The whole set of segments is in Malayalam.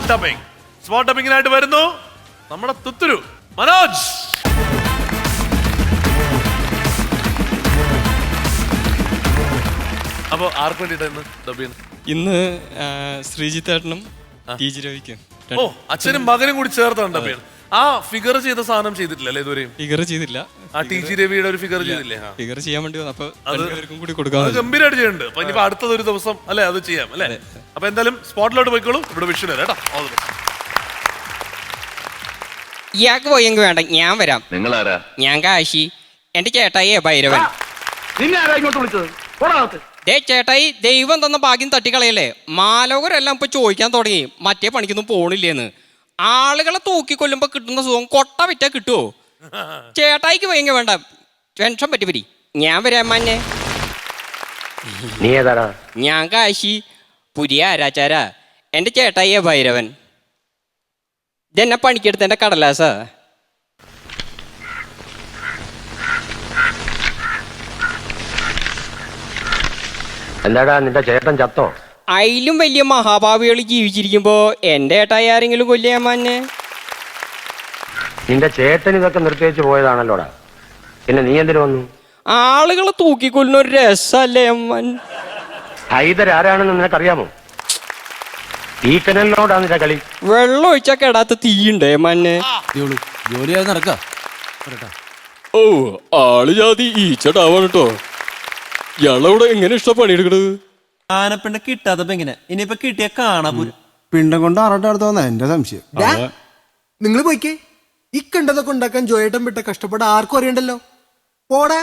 സ്പോട്ട് ഡബിംഗ് സ്പോട്ട് ഡബിങ്ങിനായിട്ട് വരുന്നു നമ്മുടെ തുത്തുരു മനോജ്. അപ്പൊ ആർക്ക് വേണ്ടിട്ടായിരുന്നു ഡബ് ഇന്ന് ശ്രീജിത്തേട്ടനും ടി രവിക്കും. ഓ അച്ഛനും മകനും കൂടി ചേർത്താണ് ഡബ് ചെയ്യുന്നത്. ആ ഫിഗർ ചെയ്ത സാധനം ചെയ്തിട്ടില്ല അല്ലേ ഇതുവരെയും? ഫിഗർ ചെയ്തില്ല. ആ ടി ജി രവിയുടെ ഒരു ഫിഗർ ചെയ്തില്ലേ? ആ. ഫിഗർ ചെയ്യാൻ വേണ്ടി വന്നു. അപ്പൊ അത് കൂടി കൊടുക്കാം അത് ഗംഭീരമായിട്ട് ചെയ്യുന്നുണ്ട്. അപ്പൊ ഇനിയിപ്പോ അടുത്തത് ഒരു ദിവസം അല്ലെ അത് ചെയ്യാം അല്ലെ? അപ്പൊ എന്തായാലും സ്പോട്ടിലോട്ട് പോയിക്കോളൂ. ഇവിടെ വിഷു കേട്ടോ. All the best. ഇയാൾക്ക് പോയെങ്കിൽ വേണ്ട ഞാൻ വരാം. നിങ്ങൾ ആരാ ഞാൻ കാശി. എന്റെ ചേട്ടായി ഭൈരവൻ. നിന്നെ ആരാ ഇങ്ങോട്ട് വിളിച്ചത്? ദേ ചേട്ടായി ദൈവം തന്ന ഭാഗ്യം തട്ടിക്കളയല്ലേ? മാലോകരെല്ലാം ഇപ്പൊ ചോദിക്കാൻ തുടങ്ങി. മറ്റേ പണിക്കൊന്നും പോണില്ലേന്ന്. ആളുകളെ തൂക്കിക്കൊല്ലുമ്പോ കിട്ടുന്ന സുഖം കൊട്ട വിറ്റാ കിട്ടുവോ? ചേട്ടായിക്ക് ഭയങ്കര വേണ്ട. ടെൻഷൻ പറ്റി പറ്റി ഞാൻ വരാം മന്നെ നീ ഏതാടാ? ഞാൻ കാശി. പുതിയ ആരാച്ചാര? എന്റെ ചേട്ടായി ഭൈരവൻ. ഇതെന്നെ പണിക്കെടുത്ത എന്റെ കടലാസ? എന്താടാ നിന്റെ ചേട്ടൻ ചത്തോ? അതിലും വലിയ മഹാഭാവികൾ ജീവിച്ചിരിക്കുമ്പോ എന്റെ ഏട്ടായി ആരെങ്കിലും കൊല്ലിയമ്മന്നെ നിന്റെ ചേട്ടൻ ഇതൊക്കെ നിർത്തിവെച്ച് പോയതാണല്ലോടാ. പിന്നെ നീ എന്തിനു വന്നു? ആളുകളെ തൂക്കിക്കൊല്ലുന്ന ഒരു രസല്ലേ അമ്മൻ ഹൈദർ ആരാണെന്ന് നിനക്കറിയാമോ? ഈ കനലിനോടാ നിന്റെ കളി. വെള്ളം ഒഴിച്ചാ കെടാത്ത തീയുണ്ടേ മന്നെ ജോലിയായി നടക്ക. ഓ ആൾ ജാതി ഈച്ചടാവാണ് കേട്ടോ ഇയാളവിടെ എങ്ങനെ ഇഷ്ടം പണിയെടുക്കണത്? ആനപ്പിണ്ട കിട്ടാത്തപ്പോ എങ്ങനെ? ഇനിയിപ്പൊ കിട്ടിയ കാണാ പോലും പിണ്ടം കൊണ്ട് ആറട്ടെ അടുത്തോന്നാ എന്റെ സംശയം. നിങ്ങൾ പോയിക്കേ. ഈ കണ്ടതൊക്കെ ഉണ്ടാക്കാൻ ജോയേട്ടൻ വിട്ട കഷ്ടപ്പെട ആർക്കും അറിയണ്ടല്ലോ. പോടാ.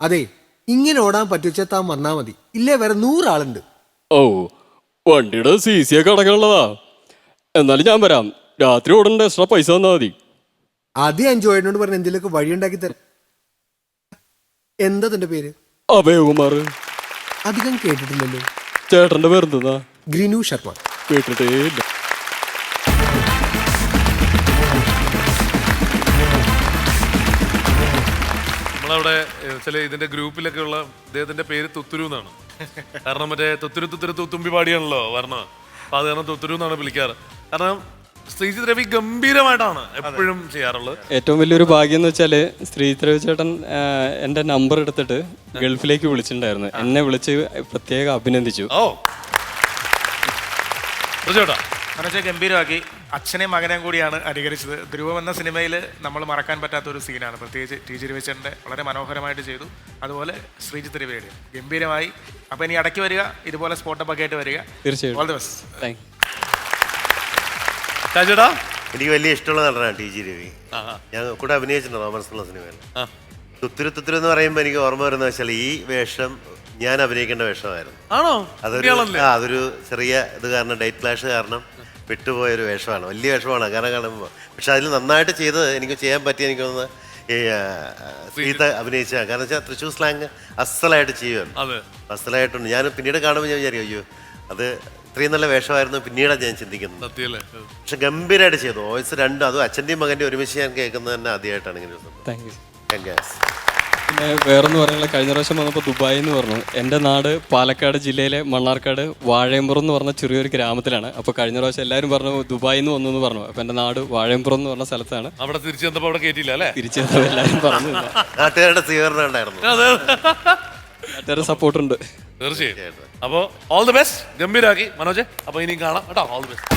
അതെ ഇങ്ങനെ ഓടാൻ പറ്റുവെച്ചാ താൻ വന്നാ മതി. ഇല്ലേ വേറെ നൂറാളുണ്ട്. ഓ വണ്ടിയുടെ സി സി ഒക്കെ അടക്കമുള്ളതാ. എന്നാലും ഞാൻ വരാം. രാത്രി ഓടണ്ട എക്സ്ട്രാ പൈസ തന്നാ മതി. അത് ഞാൻ ജോയേട്ടനോട് പറഞ്ഞ എന്തെങ്കിലുമൊക്കെ വഴി ഉണ്ടാക്കി തരാം. എന്താ തന്റെ പേര്? അഭയകുമാർ. അധികം കേട്ടിട്ടില്ലല്ലോ. ചേട്ടന്റെ പേരെന്താ? ഗ്രിനു ശർമ്മ കേട്ടിട്ടേ ഇല്ല. നമ്മളവിടെ ചില ഇതിന്റെ ഗ്രൂപ്പിലൊക്കെ ഉള്ള ഇദ്ദേഹത്തിന്റെ പേര് തുത്തുരു എന്നാണ്. കാരണം മറ്റേ തുത്തുരു തുത്തുരു തുത്തുമ്പി പാടിയാണല്ലോ വരണം അപ്പൊ അത് കാരണം തുത്തുരു എന്നാണ് വിളിക്കാറ്. കാരണം ശ്രീജിത് രവി ഗംഭീരമായിട്ടാണ് എപ്പോഴും ചെയ്യാറുള്ളത്. ഏറ്റവും വലിയൊരു ഭാഗ്യം എന്ന് വെച്ചാൽ ശ്രീധരവ് ചേട്ടൻ ആ, എന്റെ നമ്പർ എടുത്തിട്ട് ഗൾഫിലേക്ക് വിളിച്ചിട്ടുണ്ടായിരുന്നു. എന്നെ വിളിച്ച് പ്രത്യേകം അഭിനന്ദിച്ചു. ഓ. ചേട്ടാ മനോജ് ഗംഭീരമാക്കി. അച്ഛനെയും മകനെയും കൂടിയാണ് അനുകരിച്ചത്. ധ്രുവം എന്ന സിനിമയിൽ നമ്മൾ മറക്കാൻ പറ്റാത്ത ഒരു സീനാണ്. പ്രത്യേകിച്ച് ടി ജി രവിച്ചേട്ടന്റെ വളരെ മനോഹരമായിട്ട് ചെയ്തു. അതുപോലെ ശ്രീജിത്ത് രവിയുടെ ഗംഭീരമായി. അപ്പോൾ ഇനി ഇടയ്ക്ക് വരിക. ഇതുപോലെ സ്പോട്ടപ്പൊക്കെ ആയിട്ട് വരിക. തീർച്ചയായിട്ടും. ഓൾ ദി ബെസ്റ്റ് ചേട്ടാ എനിക്ക് വലിയ ഇഷ്ടമുള്ള നടനാണ് ടി ജി രവി. ഞാൻ കൂടെ അഭിനയിച്ചിട്ടുണ്ട് റോമൻസ് എന്നുള്ള സിനിമയിൽ. തുത്തിരി തുത്തിരി എന്ന് പറയുമ്പോൾ എനിക്ക് ഓർമ്മ വരുന്ന വെച്ചാൽ ഈ വേഷം ഞാൻ അഭിനയിക്കേണ്ട വേഷമായിരുന്നു. ആണോ? അതൊരു ആ അതൊരു ചെറിയ ഇത് കാരണം ഡേറ്റ് ക്ലാഷ് കാരണം വിട്ടുപോയൊരു വേഷമാണ്. വലിയ വേഷമാണ്. അങ്ങനെ കാണുമ്പോൾ പക്ഷെ അതിൽ നന്നായിട്ട് ചെയ്ത് എനിക്ക് ചെയ്യാൻ പറ്റിയ എനിക്ക് തോന്നുന്നത് ഈ സീത അഭിനയിച്ച കാരണം വെച്ചാൽ തൃശ്ശൂർ സ്ലാങ് അസലായിട്ട് ചെയ്യുവാണ്. അസലായിട്ടുണ്ട്. ഞാൻ പിന്നീട് കാണുമ്പോൾ ഞാൻ വിചാരിക്കും അയ്യോ അത് ഇത്രയും നല്ല വേഷമായിരുന്നു പിന്നീടാണ് ഞാൻ ചിന്തിക്കുന്നത്. സത്യല്ലേ? പക്ഷെ ഗംഭീരമായിട്ട് ചെയ്തു. വോയിസ് രണ്ടും അതും അച്ഛന്റെയും മകന്റെയും ഒരുമിച്ച് ഞാൻ കേൾക്കുന്നത് തന്നെ ആദ്യമായിട്ടാണ് ഇങ്ങനെ ഒരു സംഭവം. Thank you Congrats. പിന്നെ വേറെന്ന് പറയാനുള്ള കഴിഞ്ഞ പ്രാവശ്യം വന്നപ്പോൾ ദുബായ് എന്ന് പറഞ്ഞു. എന്റെ നാട് പാലക്കാട് ജില്ലയിലെ മണ്ണാർക്കാട് വാഴയമ്പുറം എന്ന് പറഞ്ഞ ചെറിയൊരു ഗ്രാമത്തിലാണ്. അപ്പോൾ കഴിഞ്ഞ പ്രാവശ്യം എല്ലാവരും പറഞ്ഞു ദുബായിൽ നിന്ന് വന്നു എന്ന് പറഞ്ഞു. അപ്പോൾ എന്റെ നാട് വാഴയമ്പുറം എന്ന് പറഞ്ഞ സ്ഥലത്താണ്. അവിടെ തിരിച്ചു വന്നപ്പോൾ അവിടെ കേട്ടില്ല അല്ലേ? തിരിച്ചു എല്ലാവരും പറഞ്ഞു നാട്ടുകാരുടെ സ്വീകരണം ഉണ്ടായിരുന്നു. അതെ. നാട്ടുകാരുടെ സപ്പോർട്ടുണ്ട്. തീർച്ചയായും അപ്പോ ഓൾ ദി ബെസ്റ്റ് ഗംഭീരാക്കി. മനോജ് അപ്പൊ ഇനിയും കാണാം. കേട്ടോ? All the best